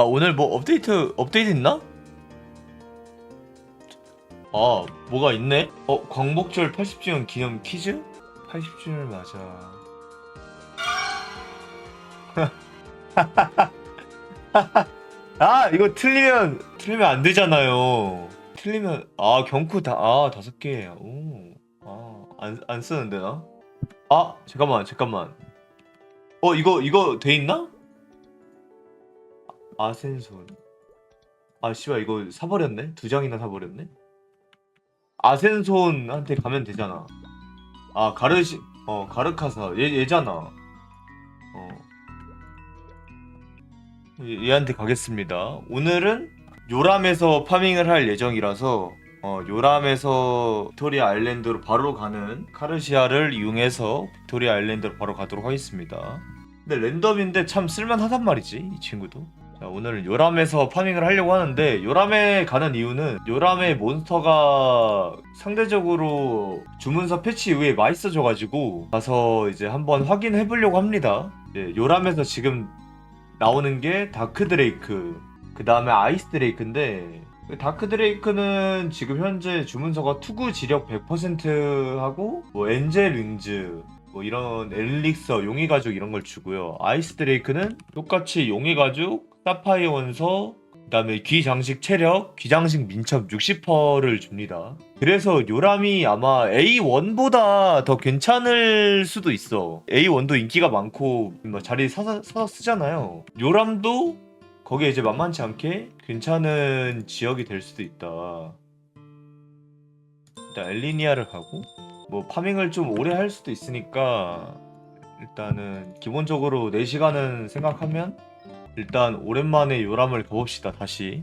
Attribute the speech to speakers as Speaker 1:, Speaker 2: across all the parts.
Speaker 1: 아 오늘 뭐 업데이트 업데이트 있나? 아 뭐가 있네? 어 광복절 80주년 기념 퀴즈? 80주년 맞아. 아 이거 틀리면 틀리면 안 되잖아요. 틀리면 아 경쿠 다아 다섯 개. 오아안 안 쓰는데 나? 아 잠깐만 잠깐만. 어 이거 이거 돼 있나? 아센손. 아 씨발 이거 사버렸네. 두 장이나 사버렸네. 아센손한테 가면 되잖아. 아 가르시 어 가르카사 얘 얘잖아. 어. 얘, 얘한테 가겠습니다. 오늘은 요람에서 파밍을 할 예정이라서 어, 요람에서 빅토리아 아일랜드로 바로 가는 카르시아를 이용해서 빅토리아 아일랜드로 바로 가도록 하겠습니다. 근데 랜덤인데 참 쓸만하단 말이지 이 친구도. 자, 오늘은 요람에서 파밍을 하려고 하는데 요람에 가는 이유는 요람의 몬스터가 상대적으로 주문서 패치 이후에 맛있어져가지고 가서 이제 한번 확인해 보려고 합니다. 예, 요람에서 지금 나오는 게 다크 드레이크, 그 다음에 아이스 드레이크인데 그 다크 드레이크는 지금 현재 주문서가 투구 지력 100% 하고 뭐 엔젤 윙즈 뭐 이런 엘릭서 용의 가죽 이런 걸 주고요. 아이스 드레이크는 똑같이 용의 가죽, 사파이어 원서, 그 다음에 귀 장식 체력, 귀 장식 민첩 60%를 줍니다. 그래서 요람이 아마 A1보다 더 괜찮을 수도 있어. A1도 인기가 많고 뭐 자리 사서, 사서 쓰잖아요. 요람도 거기에 이제 만만치 않게 괜찮은 지역이 될 수도 있다. 일단 엘리니아를 가고 뭐 파밍을 좀 오래 할 수도 있으니까 일단은 기본적으로 4시간은 생각하면 일단 오랜만에 요람을 가봅시다 다시.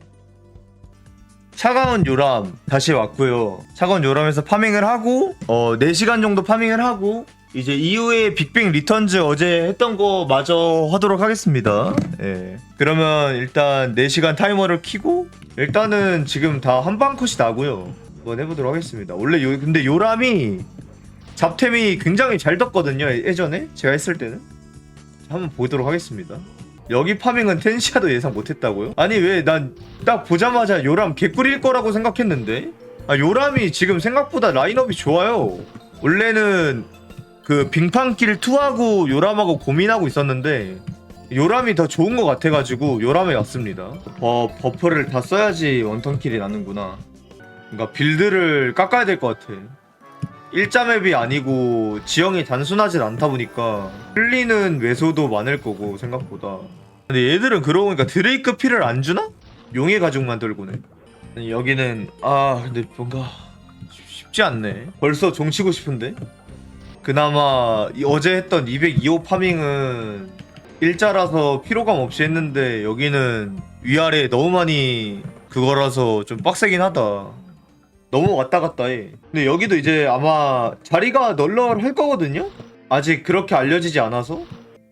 Speaker 1: 차가운 요람 다시 왔고요. 차가운 요람에서 파밍을 하고 어 4시간 정도 파밍을 하고 이제 이후에 빅뱅 리턴즈 어제 했던 거 마저 하도록 하겠습니다. 예. 그러면 일단 4시간 타이머를 키고 일단은 지금 다 한방 컷이 나고요. 한번 해보도록 하겠습니다. 원래 요 근데 요람이 잡템이 굉장히 잘 떴거든요 예- 예전에? 제가 했을 때는? 한번 보도록 하겠습니다 여기 파밍은 텐시아도 예상 못했다고요? 아니 왜 난 딱 보자마자 요람 개꿀일 거라고 생각했는데? 아 요람이 지금 생각보다 라인업이 좋아요. 원래는 그 빙판길 2하고 요람하고 고민하고 있었는데 요람이 더 좋은 것 같아가지고 요람에 왔습니다. 버, 버프를 다 써야지 원턴킬이 나는구나. 그러니까 빌드를 깎아야 될 것 같아. 일자 맵이 아니고 지형이 단순하진 않다 보니까 흘리는 외소도 많을 거고 생각보다 근데 얘들은 그러고 보니까 드레이크 피를 안 주나? 용의 가죽만 들고네 아니, 여기는 아 근데 뭔가 쉽- 쉽지 않네 벌써 종치고 싶은데 그나마 이- 어제 했던 202호 파밍은 일자라서 피로감 없이 했는데 여기는 위아래 너무 많이 그거라서 좀 빡세긴 하다 너무 왔다 갔다 해. 근데 여기도 이제 아마 자리가 널널할 거거든요? 아직 그렇게 알려지지 않아서?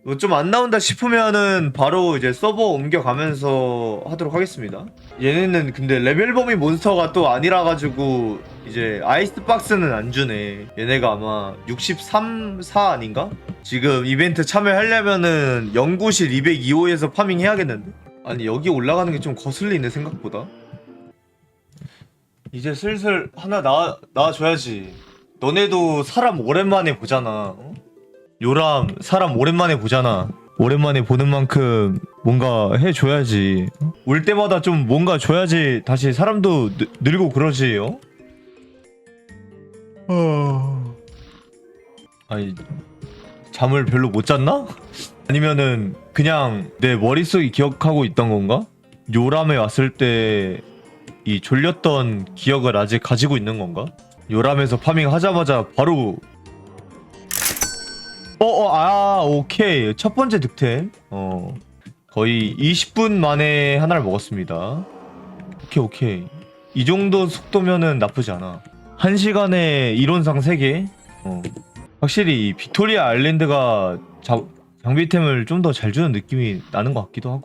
Speaker 1: 뭐좀안 나온다 싶으면은 바로 이제 서버 옮겨가면서 하도록 하겠습니다. 얘네는 근데 레벨 범위 몬스터가 또 아니라 가지고 이제 아이스박스는 안 주네. 얘네가 아마 63, 4 아닌가? 지금 이벤트 참여하려면은 연구실 202호에서 파밍 해야겠는데? 아니 여기 올라가는 게 좀 거슬리네 생각보다. 이제 슬슬 하나 나 나와줘야지. 너네도 사람 오랜만에 보잖아. 어? 요람 사람 오랜만에 보잖아. 오랜만에 보는 만큼 뭔가 해줘야지. 어? 올 때마다 좀 뭔가 줘야지 다시 사람도 느, 늘고 그러지. 어? 어... 아니 잠을 별로 못 잤나? 아니면은 그냥 내 머릿속이 기억하고 있던 건가? 요람에 왔을 때 이 졸렸던 기억을 아직 가지고 있는 건가? 요람에서 파밍 하자마자 바로 어어 아 오케이. 첫 번째 득템. 어 거의 20분 만에 하나를 먹었습니다. 오케이 오케이. 이 정도 속도면은 나쁘지 않아. 한 시간에 이론상 3개? 어. 확실히 이 빅토리아 아일랜드가 자, 장비템을 좀 더 잘 주는 느낌이 나는 것 같기도 하고.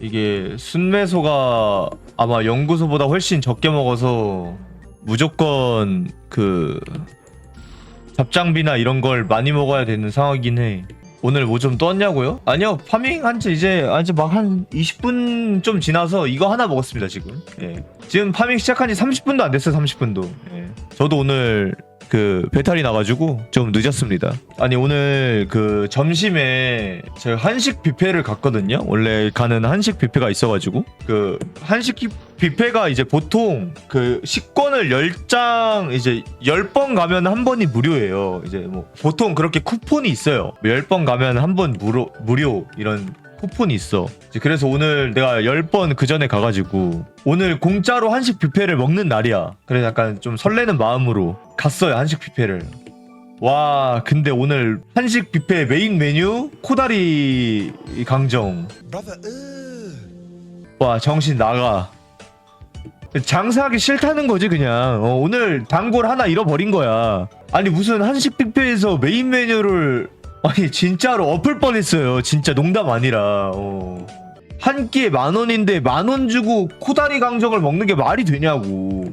Speaker 1: 이게 순매소가 아마 연구소보다 훨씬 적게 먹어서 무조건 그 잡장비나 이런 걸 많이 먹어야 되는 상황이긴 해. 오늘 뭐 좀 떴냐고요? 아니요 파밍 한지 이제 아, 이제 막 한 20분 좀 지나서 이거 하나 먹었습니다 지금 예. 지금 파밍 시작한 지 30분도 안 됐어요 30분도 예. 저도 오늘 그 배탈이 나가지고 좀 늦었습니다 아니 오늘 그 점심에 제가 한식 뷔페를 갔거든요 원래 가는 한식 뷔페가 있어가지고 그 한식 뷔페가 이제 보통 그 식권을 10장 이제 10번 가면 한 번이 무료예요. 이제 뭐 보통 그렇게 쿠폰이 있어요. 10번 가면 한 번 무료 무료 이런 쿠폰이 있어. 그래서 오늘 내가 10번 그 전에 가가지고 오늘 공짜로 한식 뷔페를 먹는 날이야. 그래서 약간 좀 설레는 마음으로 갔어요 한식 뷔페를. 와 근데 오늘 한식 뷔페 메인 메뉴 코다리 강정. 와 정신 나가 장사하기 싫다는 거지 그냥 어, 오늘 단골 하나 잃어버린 거야 아니 무슨 한식 뷔페에서 메인 메뉴를 아니 진짜로 엎을 뻔했어요 진짜 농담 아니라 어. 한 끼에 만 원인데 만 원 주고 코다리 강정을 먹는 게 말이 되냐고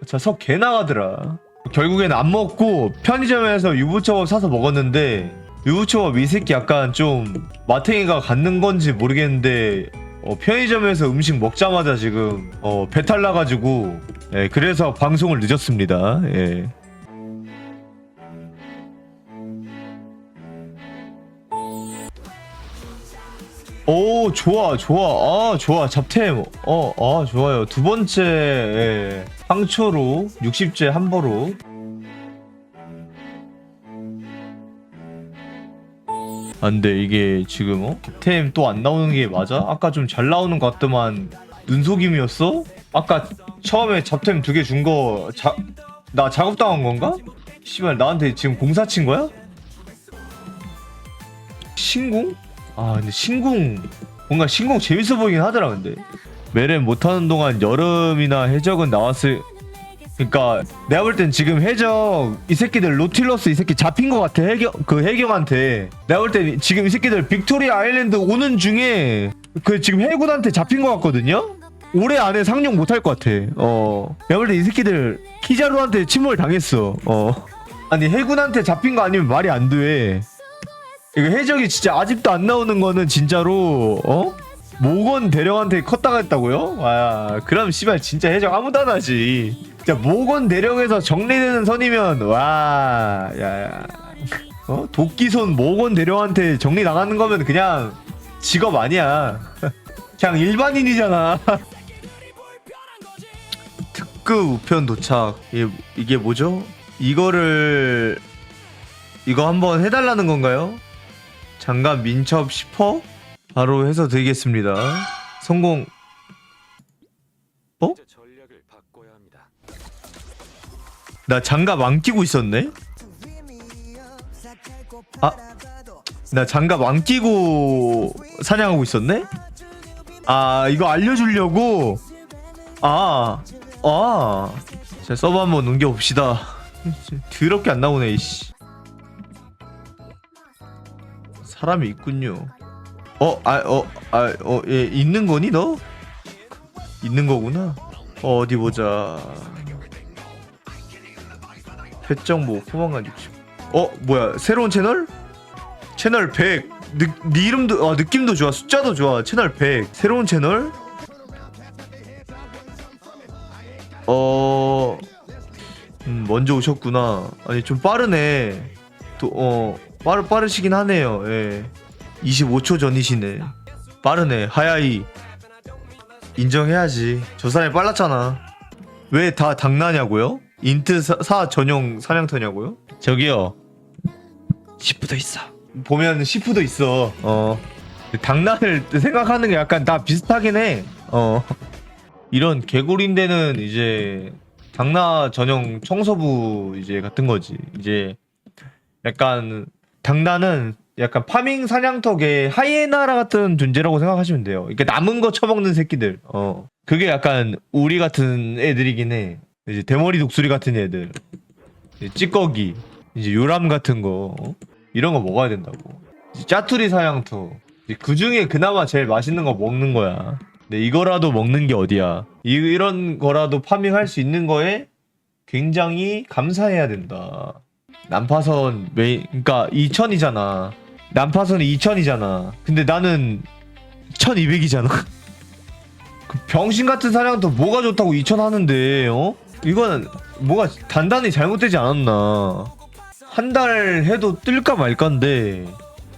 Speaker 1: 진짜 석 개 나가더라 결국엔 안 먹고 편의점에서 유부초밥 사서 먹었는데 유부초밥 이 새끼 약간 좀 마탱이가 갖는 건지 모르겠는데 어, 편의점에서 음식 먹자마자 지금 어, 배탈 나가지고 예, 그래서 방송을 늦었습니다. 예. 오 좋아 좋아 아 좋아 잡템 어아 좋아요 두 번째 예, 상초로 60제 한보로 안돼 이게 지금 어? 템 또 안 나오는 게 맞아? 아까 좀 잘 나오는 것 같더만 눈속임이었어? 아까 처음에 잡템 두 개 준 거 자... 나 작업당한 건가? 씨발 나한테 지금 공사 친 거야? 신궁? 아 근데 신궁 뭔가 신궁 재밌어 보이긴 하더라 근데. 메렌 못하는 동안 여름이나 해적은 나왔을 그니까 내가 볼 땐 지금 해적 이 새끼들 로틸러스 이 새끼 잡힌 것 같아 해경 그 해경한테. 내가 볼 땐 지금 이 새끼들 빅토리아 아일랜드 오는 중에 그 지금 해군한테 잡힌 것 같거든요? 올해 안에 상륙 못할 것 같아. 어. 내가 볼때이 새끼들 키자루한테 침몰 당했어. 어. 아니 해군한테 잡힌 거 아니면 말이 안돼 이거 해적이 진짜 아직도 안 나오는 거는 진짜로 어? 모건 대령한테 컸다가 했다고요? 와 그럼 씨발 진짜 해적 아무도 안 하지. 진짜 모건 대령에서 정리되는 선이면 와 야야. 어? 도끼손 모건 대령한테 정리 나가는 거면 그냥 직업 아니야. 그냥 일반인이잖아. 특급 우편 도착. 이게, 이게 뭐죠? 이거를 이거 한번 해달라는 건가요? 장갑 민첩 10퍼? 바로 해서 드리겠습니다. 성공. 어? 나 장갑 안 끼고 있었네? 아, 나 장갑 안 끼고 사냥하고 있었네? 아, 이거 알려주려고? 아, 아. 자, 서버 한번 넘겨봅시다. 더럽게 안 나오네, 이씨. 사람이 있군요. 어, 아, 어, 아, 어, 예, 있는 거니, 너? 있는 거구나. 어, 어디 보자. 배정보 포만감 60. 어 뭐야 새로운 채널? 채널 100. 느, 네 이름도 아 느낌도 좋아 숫자도 좋아 채널 100 새로운 채널? 어 음, 먼저 오셨구나 아니 좀 빠르네 또 어 빠르 빠르시긴 하네요. 예. 25초 전이시네. 빠르네. 하야이. 인정해야지. 저 사람이 빨랐잖아. 왜 다 당나냐고요? 인트 사, 사 전용 사냥터냐고요? 저기요. 시프도 있어. 보면 시프도 있어. 어. 당나를 생각하는 게 약간 다 비슷하긴 해 어. 이런 개구리인데는 이제 당나 전용 청소부 이제 같은 거지. 이제 약간 당나는 약간 파밍 사냥터계 하이에나라 같은 존재라고 생각하시면 돼요. 이게 남은 거 처먹는 새끼들. 어. 그게 약간 우리 같은 애들이긴 해. 이제 대머리 독수리 같은 애들. 이제 찌꺼기. 이제 요람 같은 거. 어? 이런 거 먹어야 된다고. 짜투리 사냥터. 그 중에 그나마 제일 맛있는 거 먹는 거야. 근데 이거라도 먹는 게 어디야. 이, 이런 거라도 파밍할 수 있는 거에 굉장히 감사해야 된다. 난파선 메인, 그니까 2000이잖아. 난파선이 2000이잖아. 근데 나는 1200이잖아. 그 병신 같은 사냥터 뭐가 좋다고 2000 하는데, 어? 이거는 뭐가 단단히 잘못되지 않았나. 한 달 해도 뜰까 말까인데,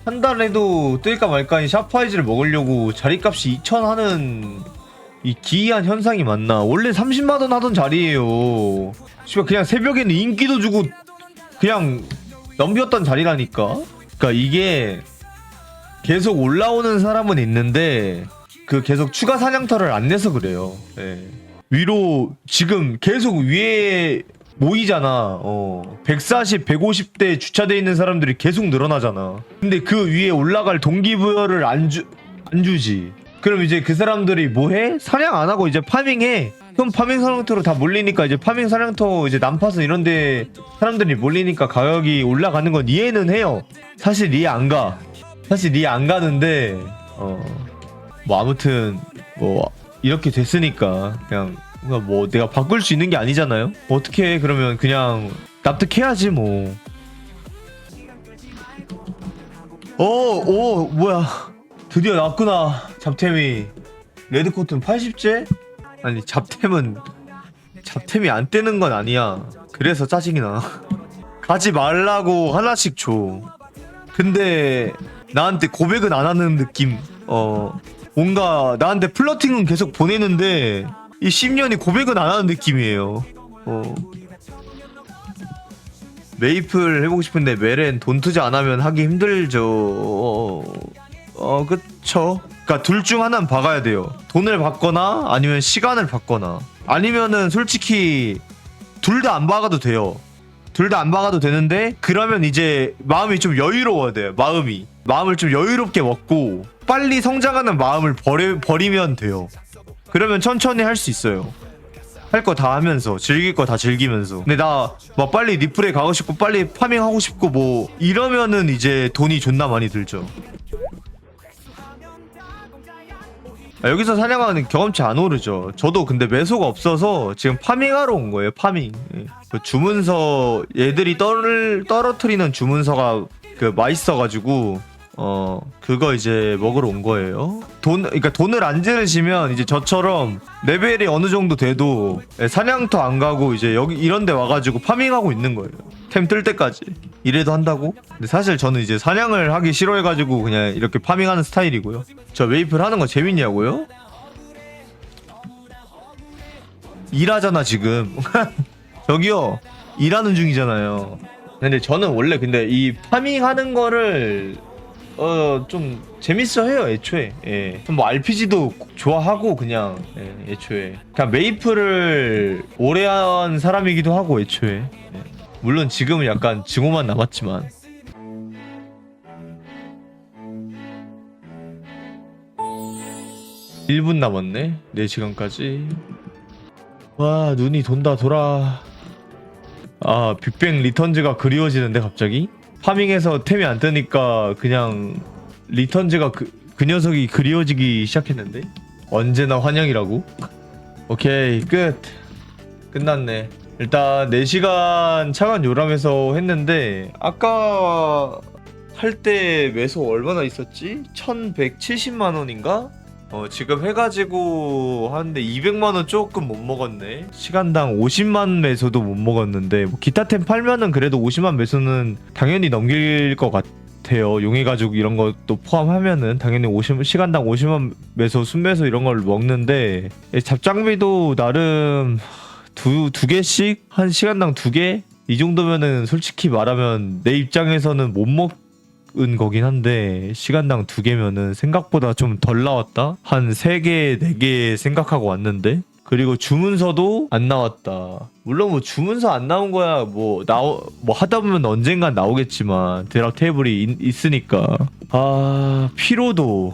Speaker 1: 한 달 해도 뜰까 말까인 샤프아이즈를 먹으려고 자리값이 2000 하는 이 기이한 현상이 맞나. 원래 30만원 하던 자리예요. 씨발, 그냥 새벽에는 인기도 주고, 그냥 넘겼던 자리라니까. 그러니까 이게 계속 올라오는 사람은 있는데 그 계속 추가 사냥터를 안 내서 그래요. 예. 위로 지금 계속 위에 모이잖아. 어. 140, 150대 주차돼 있는 사람들이 계속 늘어나잖아. 근데 그 위에 올라갈 동기부여를 안 주, 안 주지. 그럼 이제 그 사람들이 뭐 해? 사냥 안 하고 이제 파밍해. 그럼 파밍 사냥터로 다 몰리니까 이제 파밍 사냥터 이제 난파선 이런데 사람들이 몰리니까 가격이 올라가는 건 이해는 해요. 사실 이해 안 가. 사실 이해 안 가는데 어 뭐 아무튼 뭐 이렇게 됐으니까 그냥 뭐 내가 바꿀 수 있는 게 아니잖아요. 어떻게 해 그러면 그냥 납득해야지 뭐. 오, 오, 뭐야. 드디어 나왔구나. 잡템이. 레드코튼 80째? 아니, 잡템은, 잡템이 안 뜨는 건 아니야. 그래서 짜증이 나. 가지 말라고 하나씩 줘. 근데, 나한테 고백은 안 하는 느낌. 어, 뭔가, 나한테 플러팅은 계속 보내는데, 이 10년이 고백은 안 하는 느낌이에요. 어. 메이플 해보고 싶은데 멜엔 돈 투자 안 하면 하기 힘들죠. 어, 어 그 쵸. 그니까 둘 중 하나는 박아야 돼요. 돈을 받거나 아니면 시간을 받거나 아니면은 솔직히 둘 다 안 박아도 돼요. 둘 다 안 박아도 되는데 그러면 이제 마음이 좀 여유로워야 돼요. 마음이 마음을 좀 여유롭게 먹고 빨리 성장하는 마음을 버리, 버리면 돼요. 그러면 천천히 할 수 있어요. 할 거 다 하면서 즐길 거 다 즐기면서 근데 나 막 빨리 리플에 가고 싶고 빨리 파밍하고 싶고 뭐 이러면은 이제 돈이 존나 많이 들죠 아, 여기서 사냥하는 경험치 안 오르죠 저도 근데 매소가 없어서 지금 파밍하러 온 거예요 파밍 예. 그 주문서 얘들이 떨, 떨어뜨리는 주문서가 그 맛있어가지고 어 그거 이제 먹으러 온 거예요. 돈 그러니까 돈을 안 지르시면 이제 저처럼 레벨이 어느 정도 돼도 예, 사냥터 안 가고 이제 여기 이런 데 와가지고 파밍하고 있는 거예요. 템 뜰 때까지 이래도 한다고? 근데 사실 저는 이제 사냥을 하기 싫어해가지고 그냥 이렇게 파밍하는 스타일이고요. 저 웨이플 하는 거 재밌냐고요? 일하잖아 지금. 저기요 일하는 중이잖아요. 근데 저는 원래 근데 이 파밍하는 거를 어 좀 재밌어 해요 애초에. 예. 뭐 RPG도 좋아하고 그냥 예, 애초에. 그냥 메이플을 오래 한 사람이기도 하고 애초에. 예. 물론 지금은 약간 증오만 남았지만. 일 분 남았네. 4시간까지. 와 눈이 돈다 돌아. 아 빅뱅 리턴즈가 그리워지는데 갑자기 파밍에서 템이 안 뜨니까 그냥 리턴즈가 그, 그 녀석이 그리워지기 시작했는데 언제나 환영이라고 오케이 끝 끝났네 일단 4시간 차간 요람에서 했는데 아까 할 때 매소 얼마나 있었지? 1170만 원인가? 어, 지금 해가지고 하는데 200만 원 조금 못 먹었네. 시간당 50만 매소도 못 먹었는데 뭐 기타 템 팔면은 그래도 50만 매소는 당연히 넘길 것 같아요. 가죽 이런 것도 포함하면은 당연히 50 시간당 50만 매소, 순매소 이런 걸 먹는데 예, 잡장비도 나름 두 두 개씩 한 시간당 두 개. 이 정도면은 솔직히 말하면 내 입장에서는 못 먹. 은 거긴 한데 시간당 두 개면은 생각보다 좀 덜 나왔다? 한 세 개 네 개 생각하고 왔는데? 그리고 주문서도 안 나왔다. 물론 뭐 주문서 안 나온 거야. 뭐 나오 뭐 하다 보면 언젠간 나오겠지만 드랍 테이블이 있, 있으니까. 아 피로도.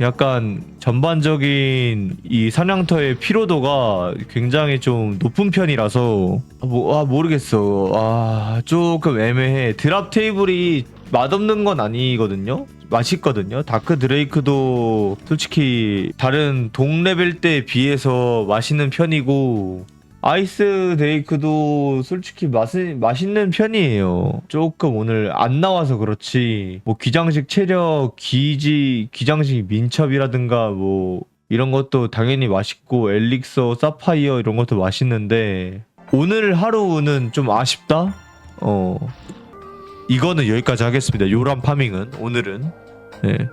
Speaker 1: 약간 전반적인 이 사냥터의 피로도가 굉장히 좀 높은 편이라서. 아, 뭐, 아 모르겠어. 아 조금 애매해. 드랍 테이블이 맛없는 건 아니거든요 맛있거든요 다크 드레이크도 솔직히 다른 동레벨 때에 비해서 맛있는 편이고 아이스 데이크도 솔직히 맛은 맛있는 편이에요. 조금 오늘 안 나와서 그렇지. 뭐 기장식 체력, 기지, 기장식 민첩이라든가 뭐 이런 것도 당연히 맛있고 엘릭서, 사파이어 이런 것도 맛있는데 오늘 하루는 좀 아쉽다. 어. 이거는 여기까지 하겠습니다. 요란 파밍은 오늘은. 네.